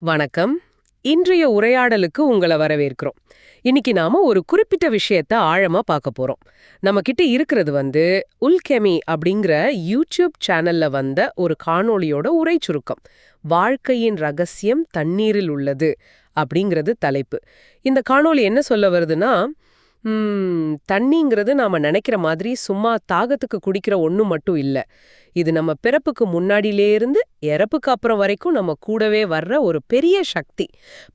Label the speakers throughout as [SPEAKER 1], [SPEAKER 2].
[SPEAKER 1] வணக்கம். இன்றைய உரையாடலுக்கு உங்களை வரவேற்கிறோம். இன்னைக்கு நாம ஒரு குறிப்பிட்ட விஷயத்த ஆழமா பார்க்க போறோம். நம்ம கிட்ட இருக்கிறது வந்து உல்கெமி அப்படிங்கிற யூடியூப் சேனல்ல வந்த ஒரு காணொளியோட உரை சுருக்கம். வாழ்க்கையின் ரகசியம் தண்ணீரில் உள்ளது அப்படிங்கிறது தலைப்பு. இந்த காணொளி என்ன சொல்ல வருதுன்னா தண்ணிங்கிறது நாம நினைக்கிற மாதிரி சும்மா தாகத்துக்கு குடிக்கிற ஒண்ணு மட்டும் இல்ல. இது நம்ம பிறப்புக்கு முன்னாடியிலே இருந்து இறப்புக்கு அப்புறம் வரைக்கும் நம்ம கூடவே வர்ற ஒரு பெரிய சக்தி.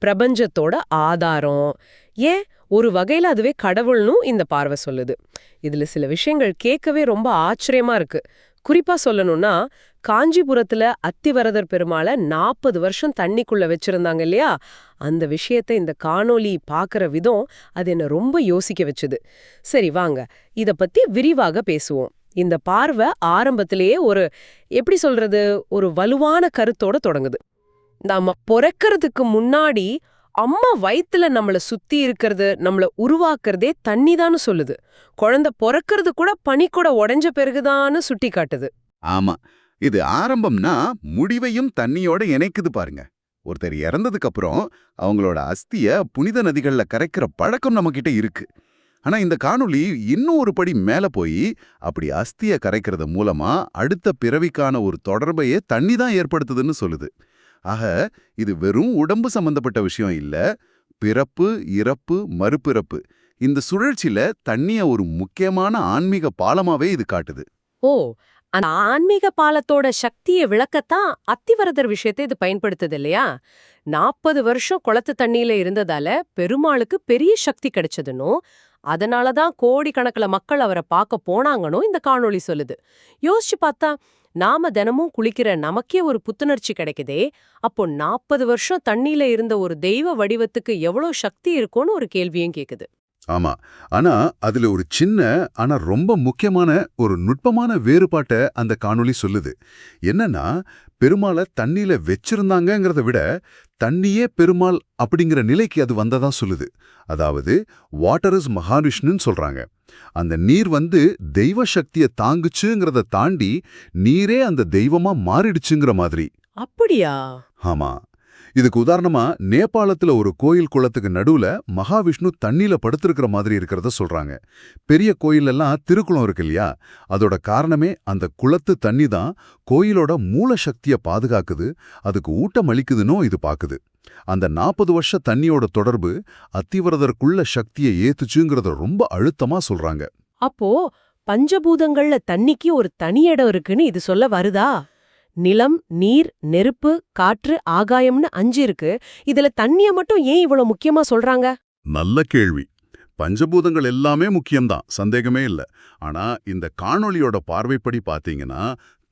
[SPEAKER 1] பிரபஞ்சத்தோட ஆதாரம். ஏன்? ஒரு வகையில அதுவே கடவுள்னும் இந்த பார்வை சொல்லுது. இதுல சில விஷயங்கள் கேட்கவே ரொம்ப ஆச்சரியமா இருக்கு. குறிப்பா சொல்லணும்னா காஞ்சிபுரத்துல அத்திவரதர் பெருமாளை நாற்பது வருஷம் தண்ணிக்குள்ள வச்சிருந்தாங்க இல்லையா? அந்த விஷயத்தை இந்த காணொலி பார்க்குற விதம் அது என்ன ரொம்ப யோசிக்க வச்சுது. சரி வாங்க. இத பத்தி விரிவாக பேசுவோம். இந்த பார்வை ஆரம்பத்திலேயே ஒரு எப்படி சொல்றது ஒரு வலுவான கருத்தோட தொடங்குது. நாம பொறக்கறதுக்கு முன்னாடி அம்மா வயித்துல நம்மள சுத்தி இருக்கிறது நம்மள உருவாக்குறதே தண்ணி சொல்லுது. குழந்தை பிறக்கிறது கூட பனி கூட உடைஞ்ச பிறகுதான்னு சுட்டி காட்டுது
[SPEAKER 2] ஆமா. இது ஆரம்பம்னா முடிவையும் தண்ணியோட இணைக்குது பாருங்க. ஒருத்தர் இறந்ததுக்கு அப்புறம் அவங்களோட அஸ்திய புனித நதிகள்ல கரைக்கிற பழக்கம் நம்மகிட்ட இருக்கு. ஆனா இந்த காணொளி இன்னும் ஒரு படி மேல போய் அப்படி அஸ்திய கரைக்கிறது மூலமா அடுத்த பிறவிக்கான ஒரு தொடர்பையே தண்ணி தான் ஏற்படுத்துதுன்னு சொல்லுது. ஆக இது வெறும் உடம்பு சம்பந்தப்பட்ட விஷயம் இல்ல பிறப்பு இறப்பு மறுபிறப்பு. இந்த சுழற்சியில தண்ணிய ஒரு முக்கியமான ஆன்மீக பாலமாவே இது காட்டுது.
[SPEAKER 1] ஓ அந்த ஆன்மீக பாலத்தோட சக்தியை விளக்கத்தான் அத்திவரதர் விஷயத்தை இது பயன்படுத்துது இல்லையா? நாற்பது வருஷம் குளத்து தண்ணியில இருந்ததால பெருமாளுக்கு பெரிய சக்தி கிடைச்சதுன்னும் அதனாலதான் கோடிக்கணக்கில் மக்கள் அவரை பார்க்க போனாங்கன்னு இந்த காணொளி சொல்லுது. யோசிச்சு பார்த்தா நாம தினமும் குளிக்கிற நமக்கே ஒரு புத்துணர்ச்சி கிடைக்குதே. அப்போ நாற்பது வருஷம் தண்ணியில இருந்த ஒரு தெய்வ வடிவத்துக்கு எவ்வளோ சக்தி இருக்கும்னு ஒரு கேள்வியும் கேக்குது.
[SPEAKER 2] ஆமா. ஆனா அதுல ஒரு சின்ன ஆனா ரொம்ப முக்கியமான ஒரு நுட்பமான வேறுபாட்டை அந்த காணொளி சொல்லுது. என்னன்னா பெருமாளை தண்ணியில வச்சிருந்தாங்கங்கிறத விட தண்ணியே பெருமாள் அப்படிங்கிற நிலைக்கு அது வந்ததா சொல்லுது. அதாவது வாட்டர் இஸ் மகாவிஷ்ணுன்னு சொல்றாங்க. அந்த நீர் வந்து தெய்வ சக்தியை தாங்குச்சுங்கிறத தாண்டி நீரே அந்த தெய்வமா மாறிடுச்சுங்கிற மாதிரி.
[SPEAKER 1] அப்படியா?
[SPEAKER 2] ஆமா. இதுக்கு உதாரணமா நேபாளத்துல ஒரு கோயில் குளத்துக்கு நடுவுல மகாவிஷ்ணு தண்ணியில படுத்திருக்கிற மாதிரி இருக்கிறத சொல்றாங்க. பெரிய கோயில் எல்லாம் திருக்குளம் இருக்கு இல்லையா? அதோட காரணமே அந்த குளத்து தண்ணி தான் கோயிலோட மூல சக்திய பாதுகாக்குது அதுக்கு ஊட்டம் அளிக்குதுன்னோ இது பாக்குது. அந்த நாற்பது வருஷ தண்ணியோட தொடர்பு அத்திவரதற்குள்ள சக்தியை ஏத்துச்சுங்கிறத ரொம்ப அழுத்தமா சொல்றாங்க.
[SPEAKER 1] அப்போ பஞ்சபூதங்கள்ல தண்ணிக்கு ஒரு தனி இடம் இருக்குன்னு இது சொல்ல வருதா? நிலம் நீர் நெருப்பு காற்று ஆகாயம்னு அஞ்சு இருக்கு. இதுல தண்ணிய மட்டும் ஏன் இவ்வளவு முக்கியமா சொல்றாங்க?
[SPEAKER 2] நல்ல கேள்வி. பஞ்சபூதங்கள் எல்லாமே முக்கியம்தான். சந்தேகமே இல்ல. ஆனா இந்த காணொளியோட பார்வைப்படி பாத்தீங்கன்னா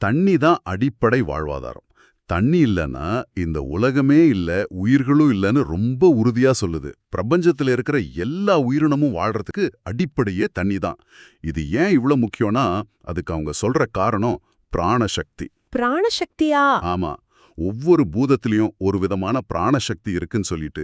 [SPEAKER 2] தண்ணி தான் அடிப்படை வாழ்வாதாரம். தண்ணி இல்லைன்னா இந்த உலகமே இல்ல உயிர்களும் இல்லைன்னு ரொம்ப உறுதியா சொல்லுது. பிரபஞ்சத்துல இருக்கிற எல்லா உயிரினமும் வாழ்றதுக்கு அடிப்படையே தண்ணி தான். இது ஏன் இவ்ளோ முக்கியம்னா அதுக்கு அவங்க சொல்ற காரணம் பிராணசக்தி
[SPEAKER 1] பிராணசக்தியா?
[SPEAKER 2] ஆமா. ஒவ்வொரு பூதத்திலையும் ஒரு விதமான பிராணசக்தி இருக்குன்னு சொல்லிட்டு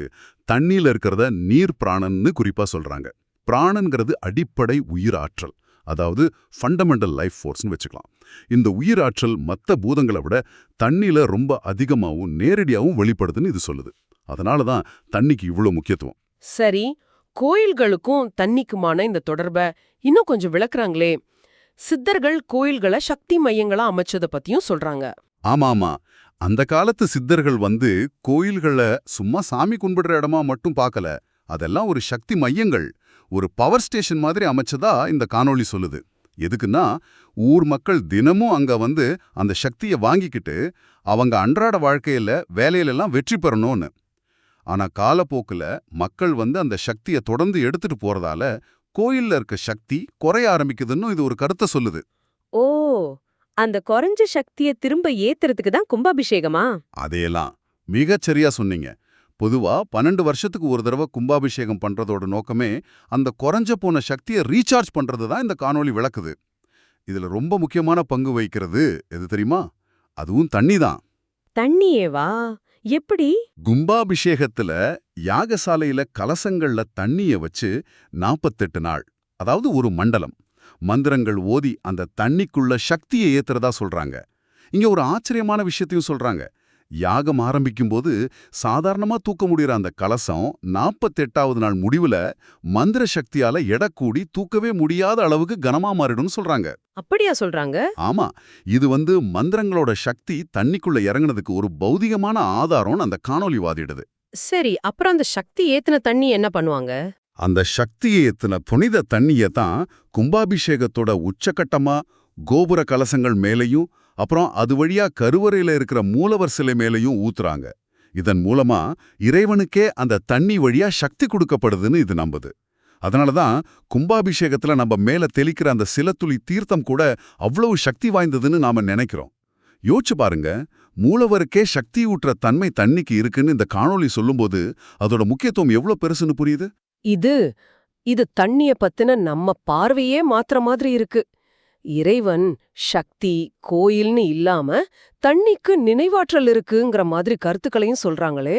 [SPEAKER 2] தண்ணியில இருக்கிறத நீர் பிராணன்னு குறிப்பா சொல்றாங்க. பிராணன்கிறது அடிப்படை உயிர் ஆற்றல் அதாவது ஃபண்டமெண்டல் லைஃப் ஃபோர்ஸ்னு வச்சுக்கலாம். இந்த உயிர் ஆற்றல் மற்ற பூதங்களை விட தண்ணியில ரொம்ப அதிகமாகவும் நேரடியாகவும் வெளிப்படுதுன்னு இது சொல்லுது. அதனால தான் தண்ணிக்கு இவ்வளோ முக்கியத்துவம்.
[SPEAKER 1] சரி கோயில்களுக்கும் தண்ணிக்குமான இந்த தொடர்பை இன்னும் கொஞ்சம் விளக்குறாங்களே. சித்தர்கள் கோயில்களை சக்தி மையங்களா அமைச்சத பத்தியும் சொல்றாங்க.
[SPEAKER 2] ஆமாமா. அந்த காலத்து சித்தர்கள் வந்து கோயில்களை சும்மா சாமி கும்பிடுற இடமா மட்டும் பார்க்கல அதெல்லாம் ஒரு சக்தி மையங்கள். ஒரு பவர் ஸ்டேஷன் மாதிரி அமைச்சதா இந்த காணொளி சொல்லுது. எதுக்குன்னா ஊர் மக்கள் தினமும் அங்க வந்து அந்த சக்தியை வாங்கிக்கிட்டு அவங்க அன்றாட வாழ்க்கையில வேலையிலெல்லாம் வெற்றி பெறணும்னு. ஆனா காலப்போக்குல மக்கள் வந்து அந்த சக்தியை தொடர்ந்து எடுத்துட்டு போறதால கோயில்ல இருக்க சக்தி குறைய ஆரம்பிக்குதுன்னு இது ஒரு கருத்தை சொல்லுது.
[SPEAKER 1] ஓ அந்த குறைஞ்ச சக்தியை திரும்ப ஏத்துறதுக்கு தான் கும்பாபிஷேகமா?
[SPEAKER 2] அதேலாம் மிகச் சரியா சொன்னீங்க. பொதுவா பன்னெண்டு வருஷத்துக்கு ஒரு தடவை கும்பாபிஷேகம் பண்றதோட நோக்கமே அந்த குறைஞ்ச போன சக்தியை ரீசார்ஜ் பண்றது தான் இந்த காணொளி விளக்குது. இதுல ரொம்ப முக்கியமான பங்கு வகிக்கிறது எது தெரியுமா? அதுவும் தண்ணி தான்.
[SPEAKER 1] தண்ணியேவா? எப்படி?
[SPEAKER 2] கும்பாபிஷேகத்துல யாகசாலையில கலசங்கள்ல தண்ணிய வச்சு நாப்பத்தெட்டு நாள் அதாவது ஒரு மண்டலம் மந்திரங்கள் ஓதி அந்த தண்ணிக்குள்ள சக்தியை ஏத்துறதா சொல்றாங்க. இங்க ஒரு ஆச்சரியமான விஷயத்தையும் சொல்றாங்க. யாகம் ஆரம்பிக்கும்போது சாதாரணமா தூக்க முடியற அந்த கலசம் நாற்பத்தெட்டாவது நாள் முடிவுல மந்திர சக்தியால எடை கூடி தூக்கவே முடியாத அளவுக்கு கனமா மாறிடும்னு சொல்றாங்க.
[SPEAKER 1] அப்படியா சொல்றாங்க?
[SPEAKER 2] ஆமா. இது வந்து மந்திரங்களோட சக்தி தண்ணிக்குள்ள இறங்குனதுக்கு ஒரு பௌதிகமான ஆதாரம்னு அந்த காணொளி வாதிடுது.
[SPEAKER 1] சரி அப்புறம் அந்த சக்தி ஏத்துன தண்ணி என்ன பண்ணுவாங்க?
[SPEAKER 2] அந்த சக்தியை எத்தின புனித தண்ணியை தான் கும்பாபிஷேகத்தோட உச்சக்கட்டமா கோபுர கலசங்கள் மேலேயும் அப்புறம் அது வழியா கருவறையில இருக்கிற மூலவர் சிலை மேலையும் ஊத்துறாங்க. இதன் மூலமா இறைவனுக்கே அந்த தண்ணி வழியா சக்தி கொடுக்கப்படுதுன்னு இது நம்புது. அதனால தான் கும்பாபிஷேகத்துல நம்ம மேல தெளிக்கிற அந்த சிலத்துளி தீர்த்தம் கூட அவ்வளவு சக்தி வாய்ந்ததுன்னு நாம நினைக்கிறோம். யோசிச்சு பாருங்க மூலவருக்கே சக்தி ஊற்ற தன்மை தண்ணிக்கு இருக்குன்னு இந்த காணொளி சொல்லும்போது அதோட முக்கியத்துவம் எவ்வளவு பெருசுன்னு புரியுது?
[SPEAKER 1] இது இது தண்ணிய பத்தின நம்ம பார்வையே மாத்திர மாதிரி இருக்கு. இறைவன் சக்தி கோயில்னு இல்லாம தண்ணிக்கு நினைவாற்றல் இருக்குங்கிற மாதிரி கருத்துக்களையும் சொல்றாங்களே.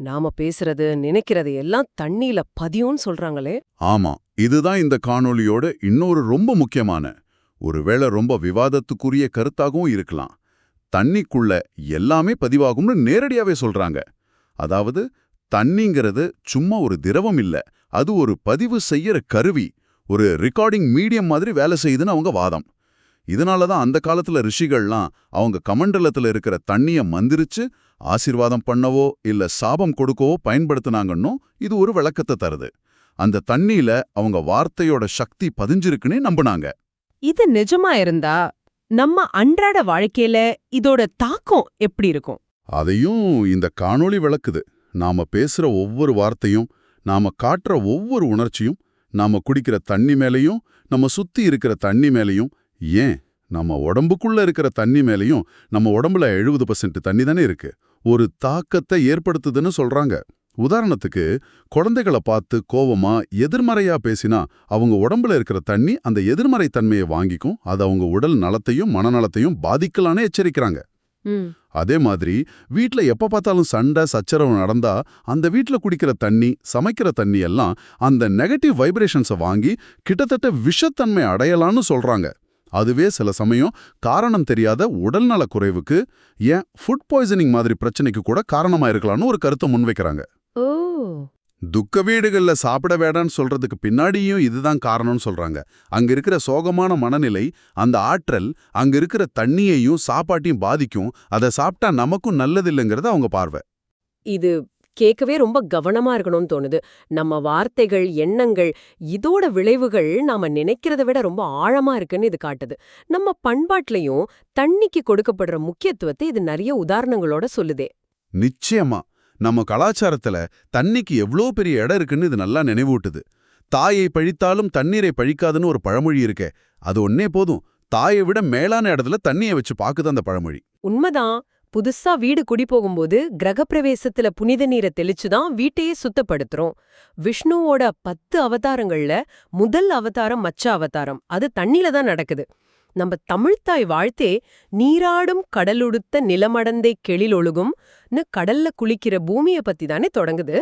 [SPEAKER 1] நாம பேசுறது நினைக்கிறது எல்லாம் தண்ணியில பதியும்னு சொல்றாங்களே.
[SPEAKER 2] ஆமா இதுதான் இந்த காணொளியோட இன்னொரு ரொம்ப முக்கியமான ஒருவேளை ரொம்ப விவாதத்துக்குரிய கருத்தாகவும் இருக்கலாம். தண்ணிக்குள்ள எல்லாமே பதிவாகும்னு நேரடியாவே சொல்றாங்க. அதாவது தண்ணிங்கிறது சும்மா ஒரு திரவம் இல்ல அது ஒரு பதிவு செய்யற கருவி. ஒரு ரெக்கார்டிங் மீடியம் மாதிரி வேலை செய்யுதுன்னு அவங்க வாதம். இதனால தான் அந்த காலத்துல ரிஷிகள்லாம் அவங்க கமண்டலத்துல இருக்கிற தண்ணிய மந்திரிச்சு ஆசீர்வாதம் பண்ணவோ இல்ல சாபம் கொடுக்கவோ பயன்படுத்துனாங்கன்னும் இது ஒரு விளக்கத்தை தருது. அந்த தண்ணியில அவங்க வார்த்தையோட சக்தி பதிஞ்சிருக்குன்னே நம்புனாங்க.
[SPEAKER 1] இது நிஜமா இருந்தா நம்ம அன்றாட வாழ்க்கையில இதோட தாக்கம் எப்படி இருக்கும்?
[SPEAKER 2] அதையும் இந்த காணொளி விளக்குது. நாம பேசுற ஒவ்வொரு வார்த்தையும் நாம காட்டுற ஒவ்வொரு உணர்ச்சியும் நாம குடிக்கிற தண்ணி மேலையும் நம்ம சுத்தி இருக்கிற தண்ணி மேலையும் ஏன்? நம்ம உடம்புக்குள்ள இருக்கிற தண்ணி மேலையும் நம்ம உடம்புல எழுபது பர்சன்ட் தண்ணி தானே இருக்கு. ஒரு தாக்கத்தை ஏற்படுத்துதுன்னு சொல்றாங்க. உதாரணத்துக்கு குழந்தைகளை பார்த்து கோவமா எதிர்மறையா பேசினா அவங்க உடம்புல இருக்கிற தண்ணி அந்த எதிர்மறை தன்மையை வாங்கிக்கும் அது அவங்க உடல் நலத்தையும் மனநலத்தையும் பாதிக்கலான்னு எச்சரிக்கிறாங்க. அதே மாதிரி வீட்ல எப்ப பார்த்தாலும் சண்டை சச்சரவு நடந்தா அந்த வீட்ல குடிக்கிற தண்ணி சமைக்கிற தண்ணி எல்லாம் அந்த நெகட்டிவ் வைப்ரேஷன்ஸை வாங்கி கிட்டத்தட்ட விஷத்தன்மை அடையலான்னு சொல்றாங்க. அதுவே சில சமயம் காரணம் தெரியாத உடல்நல குறைவுக்கு ஏன் ஃபுட் பாய்சனிங் மாதிரி பிரச்சனைக்கு கூட காரணமா இருக்கலாம்னு ஒரு கருத்தை முன்வைக்கிறாங்க.
[SPEAKER 1] ஓ!
[SPEAKER 2] துக்க வீடுகள்ல சாப்பிட வேடான்னு சொல்றதுக்கு பின்னாடியும் இதுதான் காரணம்னு சொல்றாங்க. அங்க இருக்கிற சோகமான மனநிலை அந்த ஆற்றல் அங்க இருக்கிற தண்ணியையும் சாப்பாட்டையும் பாதிக்கும். அதை சாப்பிட்டா நமக்கும் நல்லதில்லைங்கிறது அவங்க பார்வை.
[SPEAKER 1] இது கேட்கவே ரொம்ப கவனமா இருக்கணும்னு தோணுது. நம்ம வார்த்தைகள் எண்ணங்கள் இதோட விளைவுகள் நாம நினைக்கிறத விட ரொம்ப ஆழமா இருக்குன்னு இது காட்டுது. நம்ம பண்பாட்லயும் தண்ணிக்கு கொடுக்கப்படுற முக்கியத்துவத்தை இது நிறைய உதாரணங்களோட சொல்லுதே.
[SPEAKER 2] நிச்சயமா. நம்ம கலாச்சாரத்துல தண்ணிக்கு எவ்வளோ பெரிய இடம் இருக்குன்னு இது நல்லா நினைவூட்டுது. தாயை பழித்தாலும் தண்ணீரை பழிக்காதுன்னு ஒரு பழமொழி இருக்கே அது ஒன்னே போதும். தாயை விட மேலான இடத்துல தண்ணியை வச்சு பாக்குது அந்த பழமொழி.
[SPEAKER 1] உண்மைதான். புதுசா வீடு குடி போகும்போது கிரகப்பிரவேசத்துல புனித நீரை தெளிச்சுதான் வீட்டையே சுத்தப்படுத்துறோம். விஷ்ணுவோட பத்து அவதாரங்கள்ல முதல் அவதாரம் மச்ச அவதாரம். அது தண்ணில தான் நடக்குது. நம்ம தமிழ்த்தாய் வாழ்த்தே நீராடும் கடலுடுத்த நிலமடந்தை கெளில் ஒழுகும்னு கடல்ல குளிக்கிற பூமிய பத்தி தானே தொடங்குது?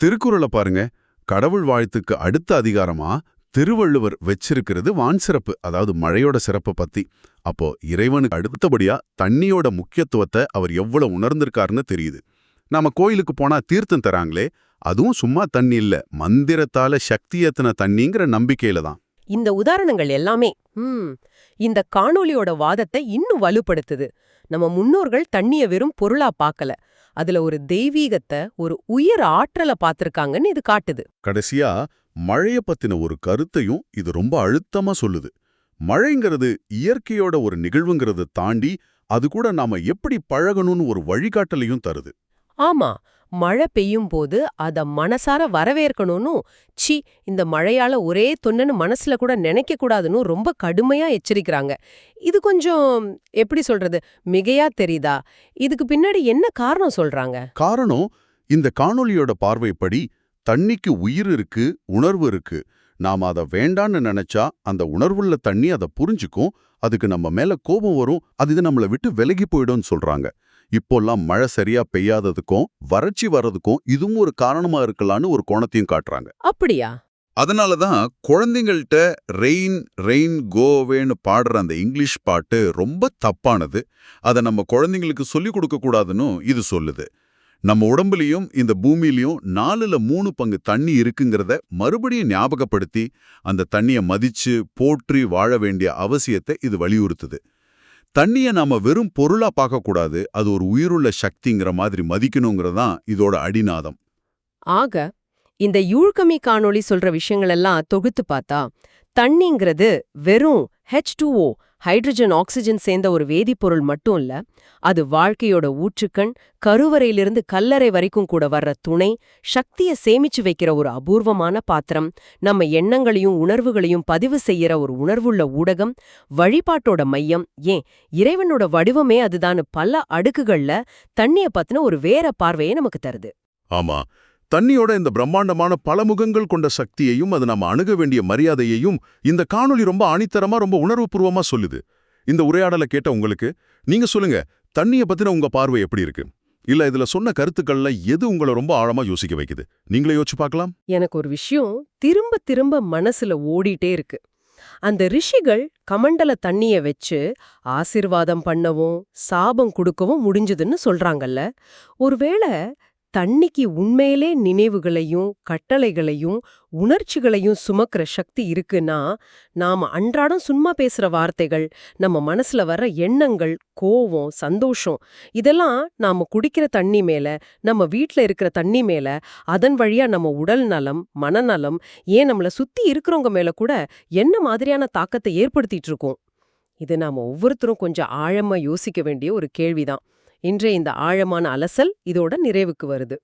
[SPEAKER 2] திருக்குறளை பாருங்க. கடவுள் வாழ்த்துக்கு அடுத்த அதிகாரமா திருவள்ளுவர் வச்சிருக்கிறது வான் சிறப்பு அதாவது மழையோட சிறப்பை பத்தி. அப்போ இறைவனுக்கு அடுத்தபடியா தண்ணியோட முக்கியத்துவத்தை அவர் எவ்வளவு உணர்ந்திருக்காருன்னு தெரியுது. நாம கோயிலுக்கு போனா தீர்த்தம் தராங்களே அதுவும் சும்மா தண்ணி இல்ல மந்திரத்தால சக்தி ஏத்துன தண்ணிங்கிற நம்பிக்கையில தான்.
[SPEAKER 1] இந்த உதாரணங்கள் எல்லாமே ம் இந்த காணொளியோட வாதத்தை இன்னும் வலுப்படுத்துது. நம்ம முன்னோர்கள் தண்ணிய வெறும் பொருளா பார்க்கல அதுல ஒரு தெய்வீகத்தை ஒரு உயர் ஆற்றலை பார்த்திருக்காங்கன்னு இது காட்டுது.
[SPEAKER 2] கடைசியா மழைய பத்தின ஒரு கருத்தையும் இது ரொம்ப அழுத்தமா சொல்லுது. மழைங்கிறது இயற்கையோட ஒரு நிகழ்வுங்கிறத தாண்டி அது கூட நாம எப்படி பழகணும்னு ஒரு வழிகாட்டலையும் தருது.
[SPEAKER 1] ஆமா மழை பெய்யும் போது அத மனசார வரவேற்கணும்னு சி இந்த மழையால ஒரே தொன்னன்னு மனசுல கூட நினைக்க கூடாதுன்னு ரொம்ப கடுமையா எச்சரிக்கிறாங்க. இது கொஞ்சம் எப்படி சொல்றது மிகையா தெரியுதா? இதுக்கு பின்னாடி என்ன காரணம் சொல்றாங்க?
[SPEAKER 2] காரணம் இந்த காணொலியோட பார்வைப்படி தண்ணிக்கு உயிர் இருக்கு உணர்வு இருக்கு. நாம அத வேண்டான்னு நினைச்சா அந்த உணர்வுள்ள தண்ணி அதை புரிஞ்சுக்கும் அதுக்கு நம்ம மேல கோபம் வரும் அது இது நம்மள விட்டு விலகி போயிடும்னு சொல்றாங்க. இப்போல்லாம் மழை சரியா பெய்யாததுக்கும் வறட்சி வர்றதுக்கும் இதுவும் ஒரு காரணமா இருக்கலாம்னு ஒரு கோணத்தையும் காட்டுறாங்க.
[SPEAKER 1] அப்படியா?
[SPEAKER 2] அதனால தான் குழந்தைங்கள்ட்ட ரெயின் ரெயின் கோவேன்னு பாடுற அந்த இங்கிலீஷ் பாட்டு ரொம்ப தப்பானது. அதை நம்ம குழந்தைங்களுக்கு சொல்லிக் கொடுக்க கூடாதுன்னு இது சொல்லுது. நம்ம உடம்புலயும் இந்த பூமியிலயும் நாலுல மூணு பங்கு தண்ணி இருக்குங்கிறத மறுபடியும் ஞாபகப்படுத்தி அந்த தண்ணிய மதிச்சு போற்றி வாழ வேண்டிய அவசியத்தை இது வலியுறுத்துது. தண்ணிய நாம வெறும் பொருளா பார்க்கக்கூடாது. அது ஒரு உயிருள்ள சக்திங்கிற மாதிரி மதிக்கணுங்கிறதான் இதோட அடிநாதம்.
[SPEAKER 3] ஆக இந்த யூழ்கமி காணொளி சொல்ற விஷயங்களெல்லாம் தொகுத்து பார்த்தா தண்ணிங்கிறது வெறும் ஹெச் டூஓ ஹைட்ரஜன் ஆக்சிஜன் சேர்ந்த ஒரு வேதிப்பொருள் மட்டும் இல்ல அது வாழ்க்கையோட ஊற்றுக்கண் கருவறையிலிருந்து கல்லறை வரைக்கும் கூட வர்ற துணை சக்திய சேமிச்சு வைக்கிற ஒரு அபூர்வமான பாத்திரம் நம்ம எண்ணங்களையும் உணர்வுகளையும் பதிவு செய்யற ஒரு உணர்வுள்ள ஊடகம் வழிபாட்டோட மையம். ஏன்? இறைவனோட வடிவமே அதுதான் பல அடுக்குகள்ல தண்ணிய பத்தின ஒரு வேற பார்வையை நமக்கு தருது.
[SPEAKER 4] ஆமா. தண்ணியோட இந்த பிரம்மாண்டமான பல முகங்கள் கொண்ட சக்தியையும் அது நம்ம அணுக வேண்டிய மரியாதையையும் இந்த காணொலி ரொம்ப ஆணித்தரமா ரொம்ப உணர்வுபூர்வமா சொல்லுது. இந்த உரையாடலை கேட்ட உங்களுக்கு நீங்க சொல்லுங்க தண்ணிய பத்தின உங்க பார்வை எப்படி இருக்கு? இல்ல இதுல சொன்ன கருத்துக்கள்ல எது உங்களை ரொம்ப ஆழமா யோசிக்க வைக்குது? நீங்களே யோசிச்சு பார்க்கலாம்.
[SPEAKER 1] எனக்கு ஒரு விஷயம் திரும்ப திரும்ப மனசுல ஓடிட்டே இருக்கு. அந்த ரிஷிகள் கமண்டல தண்ணிய வச்சு ஆசிர்வாதம் பண்ணவும் சாபம் கொடுக்கவும் முடிஞ்சதுன்னு சொல்றாங்கல்ல. ஒருவேளை தண்ணிக்கு உண்மையிலே நினைவுகளையும் கட்டளைகளையும் உணர்ச்சிகளையும் சுமக்கிற சக்தி இருக்குன்னா நாம அன்றாடம் சும்மா பேசுற வார்த்தைகள் நம்ம மனசுல வர்ற எண்ணங்கள் கோவம் சந்தோஷம் இதெல்லாம் நாம குடிக்கிற தண்ணி மேல நம்ம வீட்டில் இருக்கிற தண்ணி மேல அதன் வழியா நம்ம உடல் நலம் மனநலம் ஏன் நம்மள சுத்தி இருக்கிறவங்க மேல கூட என்ன மாதிரியான தாக்கத்தை ஏற்படுத்திட்டு இருக்கோம்? இது நாம ஒவ்வொருத்தரும் கொஞ்சம் ஆழமா யோசிக்க வேண்டிய ஒரு கேள்விதான். இன்றைய இந்த ஆழமான அலசல் இதோட நிறைவுக்கு வருது.